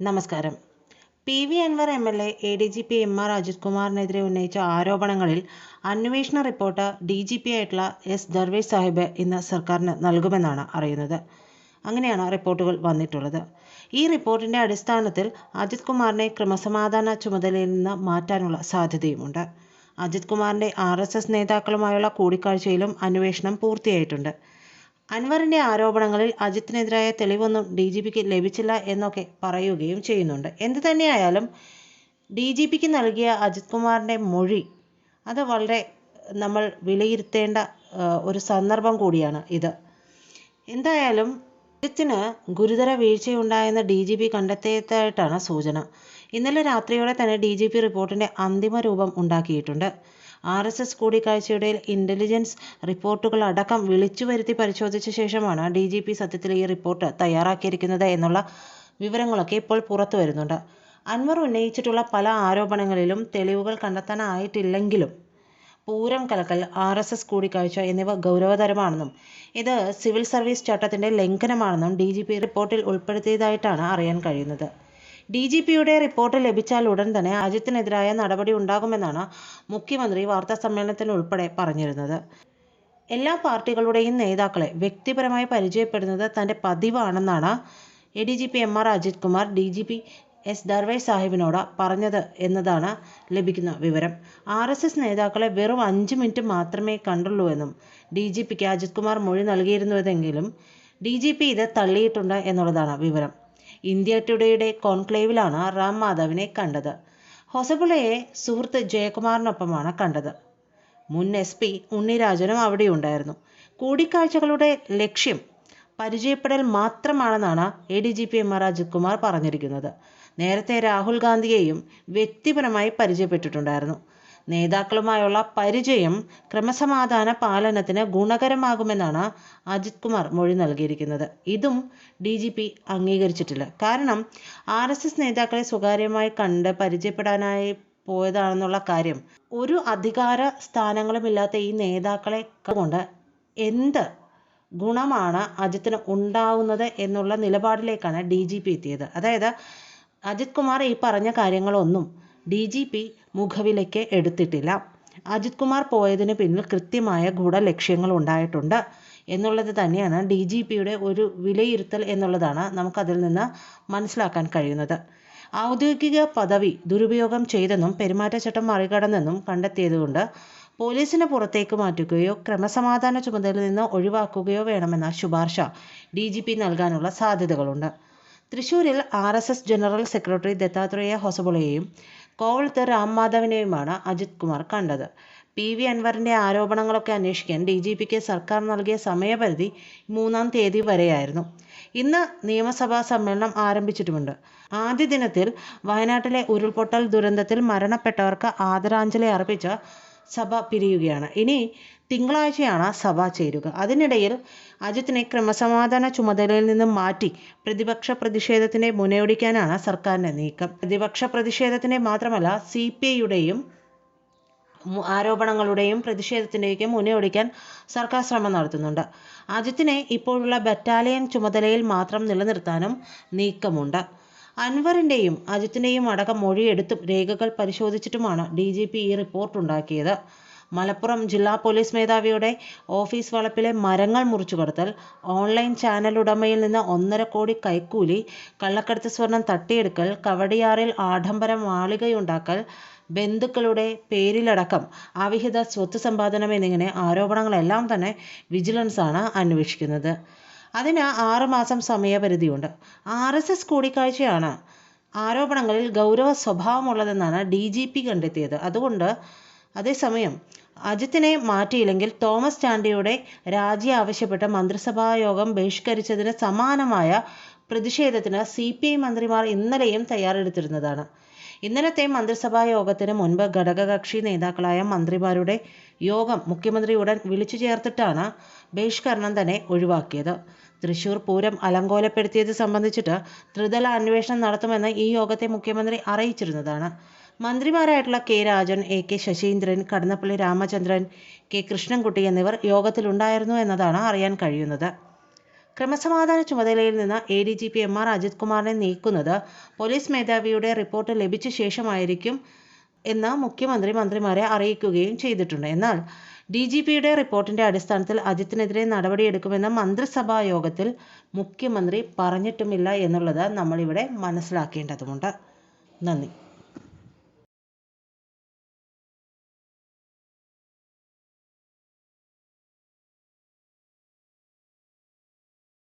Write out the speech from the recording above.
നമസ്കാരം. P V Anvar M L A A D G P M R Ajith കുമാറിനെതിരെ ഉന്നയിച്ച ആരോപണങ്ങളിൽ അന്വേഷണ report D G P ആയിട്ടുള്ള S Darvesh Sahib ഇന്ന് സർക്കാരിന് നൽകുമെന്നാണ് അറിയുന്നത്. അങ്ങനെയാണ് റിപ്പോർട്ടുകൾ വന്നിട്ടുള്ളത്. ഈ റിപ്പോർട്ടിന്റെ അടിസ്ഥാനത്തിൽ അജിത് കുമാറിനെ ക്രമസമാധാന ചുമതലയിൽ നിന്ന് മാറ്റാനുള്ള സാധ്യതയുമുണ്ട്. അജിത് കുമാറിന്റെ ആർ എസ് എസ് നേതാക്കളുമായുള്ള കൂടിക്കാഴ്ചയിലും അന്വേഷണം പൂർത്തിയായിട്ടുണ്ട്. അൻവറിന്റെ ആരോപണങ്ങളിൽ അജിത്തിനെതിരായ തെളിവൊന്നും ഡി ജി പിക്ക് ലഭിച്ചില്ല എന്നൊക്കെ പറയുകയും ചെയ്യുന്നുണ്ട്. എന്തു തന്നെയായാലും ഡി ജി പിക്ക് നൽകിയ അജിത് കുമാറിന്റെ മൊഴി അത് വളരെ നമ്മൾ വിലയിരുത്തേണ്ട ഒരു സന്ദർഭം കൂടിയാണ് ഇത്. എന്തായാലും അജിത്തിന് ഗുരുതര വീഴ്ചയുണ്ടായെന്ന് ഡി ജി പി കണ്ടെത്തിയതായിട്ടാണ് സൂചന. ഇന്നലെ രാത്രിയോടെ തന്നെ ഡി ജി പി റിപ്പോർട്ടിന്റെ അന്തിമ രൂപം ഉണ്ടാക്കിയിട്ടുണ്ട്. ആർ എസ് എസ് കൂടിക്കാഴ്ചയുടെ ഇന്റലിജൻസ് റിപ്പോർട്ടുകൾ അടക്കം വിളിച്ചു വരുത്തി പരിശോധിച്ച ശേഷമാണ് ഡി ജി പി സത്യത്തിൽ ഈ റിപ്പോർട്ട് തയ്യാറാക്കിയിരിക്കുന്നത് എന്നുള്ള വിവരങ്ങളൊക്കെ ഇപ്പോൾ പുറത്തു വരുന്നുണ്ട്. അൻവർ ഉന്നയിച്ചിട്ടുള്ള പല ആരോപണങ്ങളിലും തെളിവുകൾ കണ്ടെത്താനായിട്ടില്ലെങ്കിലും പൂരം കലക്കൽ ആർ എസ് എസ് കൂടിക്കാഴ്ച എന്നിവ ഗൗരവതരമാണെന്നും ഇത് സിവിൽ സർവീസ് ചട്ടത്തിന്റെ ലംഘനമാണെന്നും ഡി ജി പി റിപ്പോർട്ടിൽ ഉൾപ്പെടുത്തിയതായിട്ടാണ് അറിയാൻ കഴിയുന്നത്. ഡി ജി പിയുടെ റിപ്പോർട്ട് ലഭിച്ചാൽ ഉടൻ തന്നെ അജിത്തിനെതിരായ നടപടി ഉണ്ടാകുമെന്നാണ് മുഖ്യമന്ത്രി വാർത്താ സമ്മേളനത്തിൽ ഉൾപ്പെടെ പറഞ്ഞിരുന്നത്. എല്ലാ പാർട്ടികളുടെയും നേതാക്കളെ വ്യക്തിപരമായി പരിചയപ്പെടുന്നത് തന്റെ പതിവാണെന്നാണ് A D G P M R Ajith Kumar D G P S Darvesh സാഹിബിനോട് പറഞ്ഞത് എന്നതാണ് ലഭിക്കുന്ന വിവരം. ആർ എസ് എസ് നേതാക്കളെ വെറും അഞ്ച് മിനിറ്റ് മാത്രമേ കണ്ടുള്ളൂ എന്നും ഡി ജി പിക്ക് അജിത് കുമാർ മൊഴി നൽകിയിരുന്നുവെങ്കിലും ഡി ജി പി ഇത് തള്ളിയിട്ടുണ്ട് എന്നുള്ളതാണ് വിവരം. ഇന്ത്യ ടുഡേയുടെ കോൺക്ലേവിലാണ് റാം മാധവിനെ കണ്ടത്. ഹൊസബുളയെ സുഹൃത്ത് ജയകുമാറിനൊപ്പമാണ് കണ്ടത്. മുൻ എസ് പി ഉണ്ണിരാജനും അവിടെയുണ്ടായിരുന്നു. കൂടിക്കാഴ്ചകളുടെ ലക്ഷ്യം പരിചയപ്പെടൽ മാത്രമാണെന്നാണ് A D G P M R Ajith Kumar പറഞ്ഞിരിക്കുന്നത്. നേരത്തെ രാഹുൽ ഗാന്ധിയെയും വ്യക്തിപരമായി പരിചയപ്പെട്ടിട്ടുണ്ടായിരുന്നു. നേതാക്കളുമായുള്ള പരിചയം ക്രമസമാധാന പാലനത്തിന് ഗുണകരമാകുമെന്നാണ് അജിത് കുമാർ മൊഴി നൽകിയിരിക്കുന്നത്. ഇതും ഡി ജി പി അംഗീകരിച്ചിട്ടില്ല. കാരണം ആർ എസ് എസ് നേതാക്കളെ സ്വകാര്യമായി കണ്ട് പരിചയപ്പെടാനായി പോയതാണെന്നുള്ള കാര്യം ഒരു അധികാര സ്ഥാനങ്ങളുമില്ലാത്ത ഈ നേതാക്കളെ കൊണ്ട് എന്ത് ഗുണമാണ് അജിത്തിന് ഉണ്ടാവുന്നത് എന്നുള്ള നിലപാടിലേക്കാണ് ഡി ജി പി എത്തിയത്. അതായത് അജിത് കുമാർ ഈ പറഞ്ഞ കാര്യങ്ങളൊന്നും ഡി ജി പി മുഖവിലയ്ക്ക് എടുത്തിട്ടില്ല. അജിത് കുമാർ പോയതിന് പിന്നിൽ കൃത്യമായ ഗൂഢലക്ഷ്യങ്ങൾ ഉണ്ടായിട്ടുണ്ട് എന്നുള്ളത് തന്നെയാണ് ഡി ജി പിയുടെ ഒരു വിലയിരുത്തൽ എന്നുള്ളതാണ് നമുക്കതിൽ നിന്ന് മനസ്സിലാക്കാൻ കഴിയുന്നത്. ഔദ്യോഗിക പദവി ദുരുപയോഗം ചെയ്തെന്നും പെരുമാറ്റച്ചട്ടം മറികടന്നെന്നും കണ്ടെത്തിയതുകൊണ്ട് പോലീസിനെ പുറത്തേക്ക് മാറ്റുകയോ ക്രമസമാധാന ചുമതലയിൽ നിന്ന് ഒഴിവാക്കുകയോ വേണമെന്ന ശുപാർശ ഡി ജി പി നൽകാനുള്ള സാധ്യതകളുണ്ട്. തൃശൂരിൽ R S S general secretary Dattatreya ഹൊസബുളയെയും കോവളത്ത് രാംമാധവനെയുമാണ് അജിത് കുമാർ കണ്ടത്. പി വി അൻവറിന്റെ ആരോപണങ്ങളൊക്കെ അന്വേഷിക്കാൻ ഡി ജി പിക്ക് സർക്കാർ നൽകിയ സമയപരിധി മൂന്നാം തീയതി വരെയായിരുന്നു. ഇന്ന് നിയമസഭാ സമ്മേളനം ആരംഭിച്ചിട്ടുമുണ്ട്. ആദ്യ ദിനത്തിൽ വയനാട്ടിലെ ഉരുൾപൊട്ടൽ ദുരന്തത്തിൽ മരണപ്പെട്ടവർക്ക് ആദരാഞ്ജലി അർപ്പിച്ച് സഭ പിരിയുകയാണ്. ഇനി തിങ്കളാഴ്ചയാണ് സഭ ചേരുക. അതിനിടയിൽ അജിത്തിനെ ക്രമസമാധാന ചുമതലയിൽ നിന്നും മാറ്റി പ്രതിപക്ഷ പ്രതിഷേധത്തിനെ മുനയൊടിക്കാനാണ് സർക്കാരിന്റെ നീക്കം. പ്രതിപക്ഷ പ്രതിഷേധത്തിനെ മാത്രമല്ല സി പി ഐയുടെയും ആരോപണങ്ങളുടെയും പ്രതിഷേധത്തിന്റെയൊക്കെ മുനയൊടിക്കാൻ സർക്കാർ ശ്രമം നടത്തുന്നുണ്ട്. അജിത്തിനെ ഇപ്പോഴുള്ള ബറ്റാലിയൻ ചുമതലയിൽ മാത്രം നിലനിർത്താനും നീക്കമുണ്ട്. അൻവറിന്റെയും അജിത്തിന്റെയും അടക്കം മൊഴിയെടുത്തും രേഖകൾ പരിശോധിച്ചിട്ടുമാണ് ഡി ജി പി ഈ റിപ്പോർട്ട് ഉണ്ടാക്കിയത്. മലപ്പുറം ജില്ലാ പോലീസ് മേധാവിയുടെ ഓഫീസ് വളപ്പിലെ മരങ്ങൾ മുറിച്ചു കടത്തൽ ഓൺലൈൻ ചാനൽ ഉടമയിൽ നിന്ന് ഒന്നര കോടി കൈക്കൂലി കള്ളക്കടത്ത് സ്വർണം തട്ടിയെടുക്കൽ കവടിയാറിൽ ആഡംബര മാളികയുണ്ടാക്കൽ ബന്ധുക്കളുടെ പേരിലടക്കം അവിഹിത സ്വത്ത് സമ്പാദനം എന്നിങ്ങനെ ആരോപണങ്ങളെല്ലാം തന്നെ വിജിലൻസാണ് അന്വേഷിക്കുന്നത്. അതിന് ആറുമാസം സമയപരിധിയുണ്ട്. ആർ എസ് എസ് കൂടിക്കാഴ്ചയാണ് ആരോപണങ്ങളിൽ ഗൗരവ സ്വഭാവമുള്ളതെന്നാണ് ഡി ജി പി കണ്ടെത്തിയത്. അതുകൊണ്ട് അതേസമയം അജിത്തിനെ മാറ്റിയില്ലെങ്കിൽ തോമസ് ചാണ്ടിയുടെ രാജി ആവശ്യപ്പെട്ട് മന്ത്രിസഭാ യോഗം ബഹിഷ്കരിച്ചതിന് സമാനമായ പ്രതിഷേധത്തിന് സി പി ഐ മന്ത്രിമാർ ഇന്നലെയും തയ്യാറെടുത്തിരുന്നതാണ്. ഇന്നലത്തെ മന്ത്രിസഭാ യോഗത്തിന് മുൻപ് ഘടകകക്ഷി നേതാക്കളായ മന്ത്രിമാരുടെ യോഗം മുഖ്യമന്ത്രി ഉടൻ വിളിച്ചു ചേർത്തിട്ടാണ് ബഹിഷ്കരണം തന്നെ ഒഴിവാക്കിയത്. തൃശൂർ പൂരം അലങ്കോലപ്പെടുത്തിയത് സംബന്ധിച്ചിട്ട് ത്രിതല അന്വേഷണം നടത്തുമെന്ന് ഈ യോഗത്തെ മുഖ്യമന്ത്രി അറിയിച്ചിരുന്നതാണ്. മന്ത്രിമാരായിട്ടുള്ള K Rajan A K Saseendran Kadannappally Ramachandran K Krishnankutty എന്നിവർ യോഗത്തിലുണ്ടായിരുന്നു എന്നതാണ് അറിയാൻ കഴിയുന്നത്. ക്രമസമാധാന ചുമതലയിൽ നിന്ന് A D G P M R Ajith കുമാറിനെ നീക്കുന്നത് പോലീസ് മേധാവിയുടെ റിപ്പോർട്ട് ലഭിച്ച ശേഷമായിരിക്കും എന്ന് മുഖ്യമന്ത്രി മന്ത്രിമാരെ അറിയിക്കുകയും ചെയ്തിട്ടുണ്ട്. എന്നാൽ ഡി ജി പിയുടെ റിപ്പോർട്ടിന്റെ അടിസ്ഥാനത്തിൽ അജിത്തിനെതിരെ നടപടിയെടുക്കുമെന്ന് മന്ത്രിസഭാ യോഗത്തിൽ മുഖ്യമന്ത്രി പറഞ്ഞിട്ടുമില്ല എന്നുള്ളത് നമ്മളിവിടെ മനസ്സിലാക്കേണ്ടതുണ്ട്. നന്ദി.